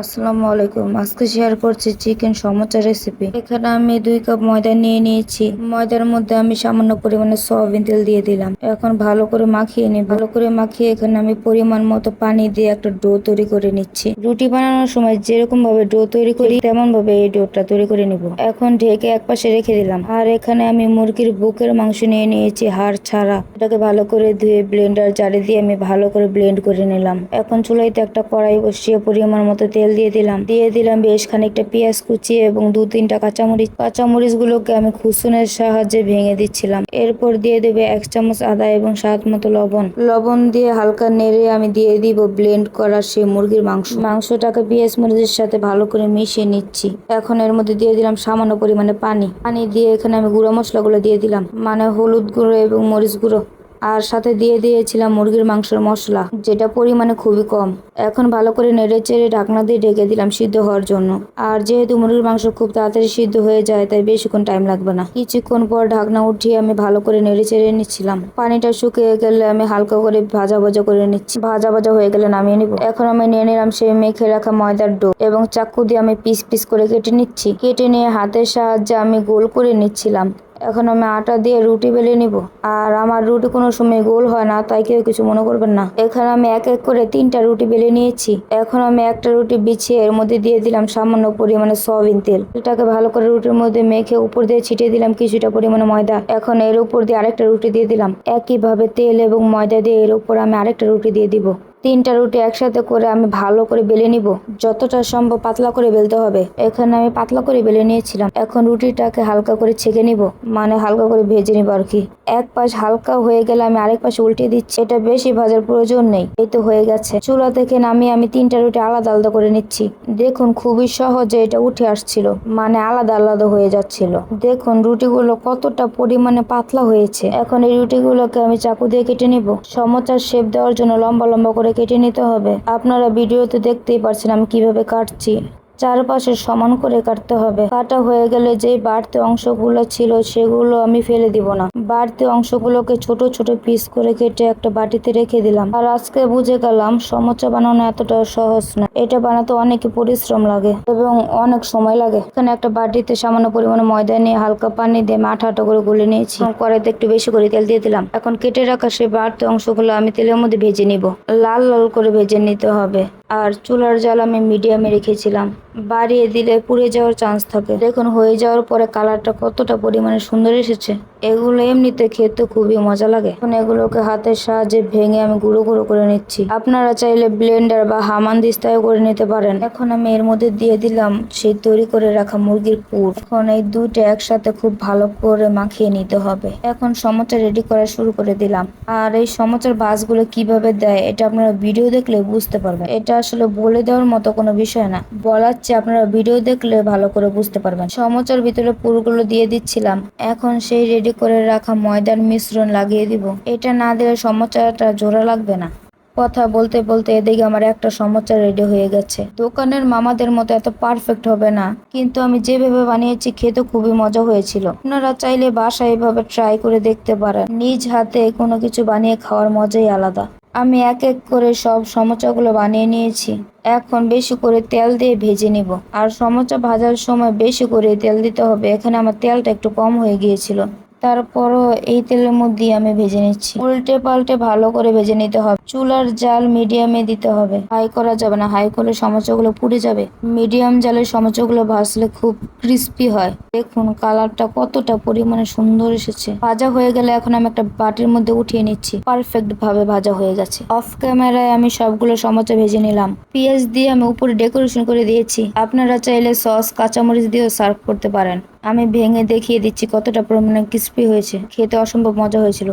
আসসালামু আলাইকুম। আজকে শেয়ার করছি চিকেন সমোচা রেসিপি এখানে আমি দুই কাপ ময়দা নিয়ে নিয়েছি। ময়দার মধ্যে আমি সামান্য পরিমাণে সয়াবিন তেল দিয়ে দিলাম। এখন ভালো করে মাখিয়ে নিই ভালো করে মাখিয়ে এখানে আমি পরিমাণ মতো পানি দিয়ে একটা ডো তৈরি করে নিচ্ছি। রুটি বানানোর সময় যেরকম ভাবে ডো তৈরি করি তেমন ভাবে এই ডোটা তৈরি করে নিব। এখন ঢেকে এক পাশে রেখে দিলাম। আর এখানে আমি মুরগির বুকের মাংস নিয়ে নিয়েছি হাড় ছাড়া। এটাকে ভালো করে ধুয়ে ব্লেন্ডার জারে দিয়ে আমি ভালো করে ব্লেন্ড করে নিলাম। এখন চুলাইতে একটা কড়াই বসিয়ে পরিমাণ মতো তেল দিয়ে দিলাম। দিয়ে দিলাম বেশ খানিকটা পেঁয়াজ কুচি এবং দু তিনটা কাঁচামরিচ। কাঁচামরিচ গুলোকে আমি খুসুনের সাহায্যে ভেঙে দিচ্ছিলাম। এরপর দিয়ে দেবে এক চামচ আদা এবং স্বাদ মতো লবণ। লবণ দিয়ে হালকা নেড়ে আমি দিয়ে দিব ব্লেন্ড করা সেই মুরগির মাংস। মাংসটাকে পেঁয়াজ মরিচের সাথে ভালো করে মিশিয়ে নিচ্ছি। এখন এর মধ্যে দিয়ে দিলাম সামান্য পরিমাণে পানি। পানি দিয়ে এখানে আমি গুঁড়ো মশলাগুলো দিয়ে দিলাম। মানে হলুদ গুঁড়ো এবং মরিচ গুঁড়ো। আর সাথে দিয়ে দিয়েছিলাম মুরগির মাংসের মশলা, যেটা পরিমাণে খুবই কম। এখন ভালো করে নেড়ে চেড়ে ঢাকনা দিয়ে ঢেকে দিলাম সিদ্ধ হওয়ার জন্য। আর যেহেতু মুরগির মাংস খুব তাড়াতাড়ি সিদ্ধ হয়ে যায়, তাই বেশিক্ষণ টাইম লাগবে না। কিছুক্ষণ পর ঢাকনা উঠিয়ে আমি ভালো করে নেড়ে চেড়ে নিচ্ছিলাম। পানিটা শুকিয়ে গেলে আমি হালকা করে ভাজা ভাজা করে নিচ্ছি। ভাজা ভাজা হয়ে গেলে নামিয়ে নিব। এখন আমি নিয়ে নিলাম সেই মেখে রাখা ময়দার ডো এবং চাকু দিয়ে আমি পিস পিস করে কেটে নিচ্ছি। কেটে নিয়ে হাতের সাহায্যে আমি গোল করে নিচ্ছিলাম। এখন আমি আটা দিয়ে রুটি বেলে নিব। আর আমার রুটি কোনো সময় গোল হয় না, তাই কেউ কিছু মনে করবেন না। এখানে আমি এক এক করে তিনটা রুটি বেলে নিয়েছি। এখন আমি একটা রুটি বিছিয়ে এর মধ্যে দিয়ে দিলাম সামান্য পরিমাণে সয়াবিন তেল। এটাকে ভালো করে রুটির মধ্যে মেখে উপর দিয়ে ছিটিয়ে দিলাম কিছুটা পরিমাণে ময়দা। এখন এর উপর দিয়ে আরেকটা রুটি দিয়ে দিলাম। একইভাবে তেল এবং ময়দা দিয়ে এর উপর আমি আরেকটা রুটি দিয়ে দিব। তিনটা রুটি একসাথে করে আমি ভালো করে বেলে নিব। যতটা সম্ভব পাতলা করে বেলতে হবে। এখানে আমি পাতলা করে বেলে নিয়েছিলাম। এখন রুটিটাকে হালকা করে ছেঁকে নিব। মানে হালকা করে ভেজে নিব আর কি। এক পাশ হালকা হয়ে গেলে আমি আরেক পাশে উল্টে দিচ্ছি। এটা বেশি ভাজার প্রয়োজন নেই। এই তো হয়ে গেছে। চুলা থেকে নামিয়ে আমি তিনটা রুটি আলাদা আলাদা করে নিচ্ছি। দেখুন খুবই সহজে এটা উঠে আসছিল। মানে আলাদা আলাদা হয়ে যাচ্ছিল। দেখুন রুটিগুলো কতটা পরিমাণে পাতলা হয়েছে। এখন এই রুটিগুলোকে আমি চাকু দিয়ে কেটে নিব। সমচার শেপ দেওয়ার জন্য লম্বা লম্বা করে কেটে নিতে হবে। আপনারা ভিডিওতে দেখতেই পারছেন আমি কীভাবে কাটছি। চারপাশে সমান করে কাটতে হবে। কাটা হয়ে গেলে যে বাড়তি অংশগুলো ছিল সেগুলো আমি ফেলে দিব না। বাড়তি অংশগুলোকে ছোট ছোট পিস করে কেটে একটা বাটিতে রেখে দিলাম। আর আজকে বুঝে গেলাম সমোচা বানানো এতটা সহজ না। এটা বানাতে অনেক পরিশ্রম লাগে এবং অনেক সময় লাগে। এখানে একটা বাটিতে সামান্য পরিমাণে ময়দা নিয়ে হালকা পানি দিয়ে আমি আঠা আঠা করে গুলে নিয়েছি। কড়াইতে একটু বেশি করে তেল দিয়ে দিলাম। এখন কেটে রাখা সেই বাড়তি অংশগুলো আমি তেলের মধ্যে ভেজে নিব। লাল লাল করে ভেজে নিতে হবে। আর চুলার জাল আমি মিডিয়ামে রেখেছিলাম। বাড়িয়ে দিলে পুড়ে যাওয়ার চান্স থাকে। দেখুন, হয়ে যাওয়ার পরে কালারটা কতটা পরিমাণে সুন্দর এসেছে। এগুলো এমনিতে খেতে খুবই মজা লাগে। এখন এগুলোকে হাতের সাহায্যে ভেঙে আমি গুঁড়ো গুঁড়ো করে নিচ্ছি। আপনারা চাইলে ব্লেন্ডার বা হামান দিস্তায় করে নিতে পারেন। এখন আমি এর মধ্যে দিয়ে দিলাম সেই তৈরি করে রাখা মুরগির পুর। এখন এই দুইটা একসাথে খুব ভালো করে মাখিয়ে নিতে হবে। এখন সমোচা রেডি করা শুরু করে দিলাম। আর এই সমোচার বাসগুলো কীভাবে দেয়, এটা আপনারা ভিডিও দেখলে বুঝতে পারবেন। এটা আসলে বলে দেওয়ার মতো কোনো বিষয় না। বলার চেয়ে আপনারা ভিডিও দেখলে ভালো করে বুঝতে পারবেন। সমোচার ভিতরে পুরগুলো দিয়ে দিচ্ছিলাম। এখন সেই রেডি করে রাখা ময়দার মিশ্রণ লাগিয়ে দিব। এটা না দিলে সমোচাটা জোড়া লাগবে না। কথা বলতে বলতে এদিকে আমার একটা সমস্যা রেডি হয়ে গেছে। দোকানের মামাদের মতো এত পারফেক্ট হবে না। কিন্তু আমি যেভাবে বানিয়েছি, খেতে খুবই মজা হয়েছিল। আপনারা চাইলে বাসায় এভাবে ট্রাই করে দেখতে পারেন। নিজ হাতে কোনো কিছু বানিয়ে খাওয়ার মজাই আলাদা। আমি এক এক করে সব সমোচাগুলো বানিয়ে নিয়েছি। এখন বেশি করে তেল দিয়ে ভেজে নিব। আর সমোচা ভাজার সময় বেশি করে তেল দিতে হবে। এখানে আমার তেলটা একটু কম হয়ে গিয়েছিল। তারপরও এই তেলের মধ্যে আমি ভেজে নিচ্ছি। উল্টে পাল্টে ভালো করে ভেজে নিতে হবে। চুলার জাল মিডিয়ামে দিতে হবে। হাই করা যাবে না। হাই করলে সমোচাগুলো পুড়ে যাবে। মিডিয়াম জালে সমোচাগুলো ভাজলে খুব ক্রিস্পি হয়। দেখুন, কালারটা কতটা পরিমাণে সুন্দর এসেছে। ভাজা হয়ে গেলে এখন আমি একটা বাটির মধ্যে উঠিয়ে নিচ্ছি। পারফেক্ট ভাবে ভাজা হয়ে গেছে। অফ ক্যামেরায় আমি সবগুলো সমোচা ভেজে নিলাম। পেঁয়াজ দিয়ে আমি উপরে ডেকোরেশন করে দিয়েছি। আপনারা চাইলে সস, কাঁচামরিচ দিয়েও সার্ভ করতে পারেন। আমি ভেঙে দেখিয়ে দিচ্ছি কতটা পরিমাণে ক্রিস্পি হয়েছে। খেতে অসম্ভব মজা হয়েছিল।